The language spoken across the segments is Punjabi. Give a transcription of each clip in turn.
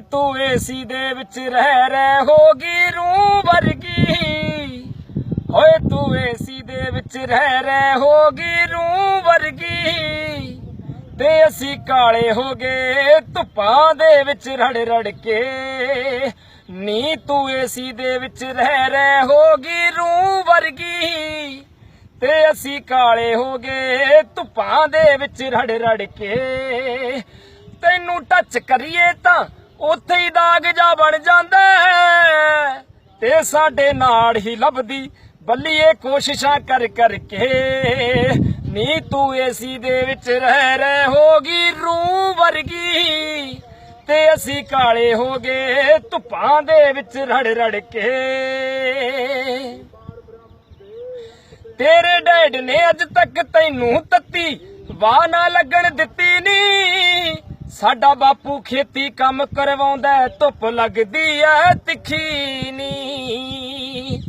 ਤੂੰ ਏਸੀ ਦੇ ਵਿੱਚ ਰਹਿ ਰਹਿ ਹੋਗੀ ਰੂ ਵਰਗੀ। ਓਏ ਤੂੰ ਏਸੀ ਦੇ ਵਿੱਚ ਰਹਿ ਰਹਿ ਹੋਗੀ ਰੂ ਵਰਗੀ। ਤੇ ਅਸੀਂ ਕਾਲੇ ਹੋ ਗਏ, ਧੁੱਪਾਂ ਦੇ ਵਿੱਚ ਰੜ ਰੜ ਕੇ। ਨੀ ਤੂੰ ਏਸੀ ਦੇ ਵਿੱਚ ਰਹਿ ਰਹਿ ਹੋਗੀ ਰੂ ਵਰਗੀ। ਤੇ ਅਸੀਂ ਕਾਲੇ ਹੋ ਗਏ, ਧੁੱਪਾਂ ਦੇ ਵਿੱਚ ਰੜ ਰੜ ਕੇ। ਤੈਨੂੰ ਟੱਚ ਕਰੀਏ ਤਾਂ ਉੱਥੇ ਹੀ ਦਾਗ ਜਾ ਬਣ ਜਾਂਦਾ ਤੇ ਸਾਡੇ ਨਾਲ ਹੀ ਲੱਭਦੀ ਬੱਲੀਏ ਕੋਸ਼ਿਸ਼ਾਂ ਕਰ ਕਰਕੇ। ਨੀ ਤੂੰ ਏਸੀ ਦੇ ਵਿੱਚ ਰਹਿ ਰਹਿ ਹੋਗੀ ਰੂ ਵਰਗੀ। ਤੇ ਅਸੀਂ ਕਾਲੇ ਹੋ ਗਏ ਧੁੱਪਾਂ ਦੇ ਵਿੱਚ ਰੜ ਰੜ ਕੇ। ਤੇਰੇ ਡੈਡ ਨੇ ਅੱਜ ਤੱਕ ਤੈਨੂੰ ਤੱਤੀ ਵਾਹ ਨਾ ਲੱਗਣ ਦਿੱਤੀ ਨੀ। ਸਾਡਾ ਬਾਪੂ ਖੇਤੀ ਕੰਮ ਕਰਵਾਉਂਦਾ ਧੁੱਪ ਲੱਗਦੀ ਐ, ਤਿੱਖੀ ਨੀ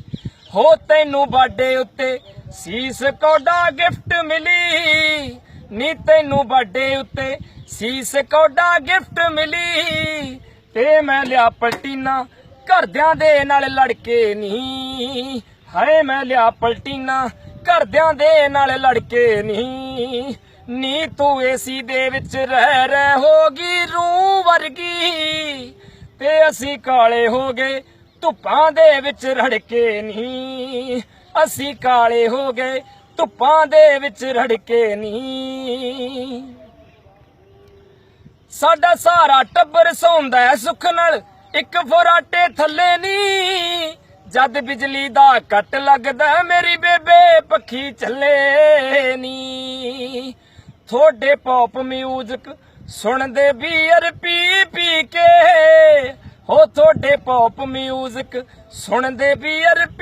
ਹੋ ਤੈਨੂੰ ਬਾਡੇ ਉੱਤੇ ਸੀਸ ਕੋਡਾ ਗਿਫਟ ਮਿਲੀ। ਨੀ ਤੈਨੂੰ ਬਾਡੇ ਉੱਤੇ ਸੀਸ ਕੋਡਾ ਗਿਫਟ ਮਿਲੀ। ਤੇ ਮੈਂ ਲਿਆ ਪਲਟੀਨਾ ਘਰਦਿਆਂ ਦੇ ਨਾਲ ਲੜ ਕੇ ਨਹੀਂ ਹਾਏ, ਮੈਂ ਲਿਆ ਪਲਟੀਨਾ ਘਰਦਿਆਂ ਦੇ ਨਾਲ ਲੜ ਕੇ ਨਹੀਂ ਨੀ ਤੂੰ ਏਸੀ ਦੇ ਵਿੱਚ ਰਹਿ ਰਹਿ ਹੋਗੀ ਰੂ ਵਰਗੀ। ਤੇ ਅਸੀਂ ਕਾਲੇ ਹੋ ਗਏ, ਧੁੱਪਾਂ ਦੇ ਵਿੱਚ ਰੜ ਕੇ ਨਹੀਂ। ਅਸੀਂ ਕਾਲੇ ਹੋ ਗਏ, ਧੁੱਪਾਂ ਦੇ ਵਿੱਚ ਰੜ ਕੇ ਨਹੀਂ। ਸਾਡਾ ਸਾਰਾ ਟੱਬਰ ਸੌਂਦਾ ਸੁੱਖ ਨਾਲ, ਇੱਕ ਫਰਾਟੇ ਥੱਲੇ ਨੀ ਜਦ ਬਿਜਲੀ ਦਾ ਕੱਟ ਲੱਗਦਾ ਮੇਰੀ ਬੇਬੇ ਪੱਖੀ ਚੱਲੇ ਨੀ ਥੋੜੇ ਪੌਪ ਮਿਊਜ਼ਿਕ ਸੁਣਦੇ ਬੀਅਰ ਪੀ ਪੀ ਕੇ। ਹੋ ਥੋੜੇ ਪੌਪ ਮਿਊਜ਼ਿਕ ਸੁਣਦੇ ਬੀਅਰ ਪੀ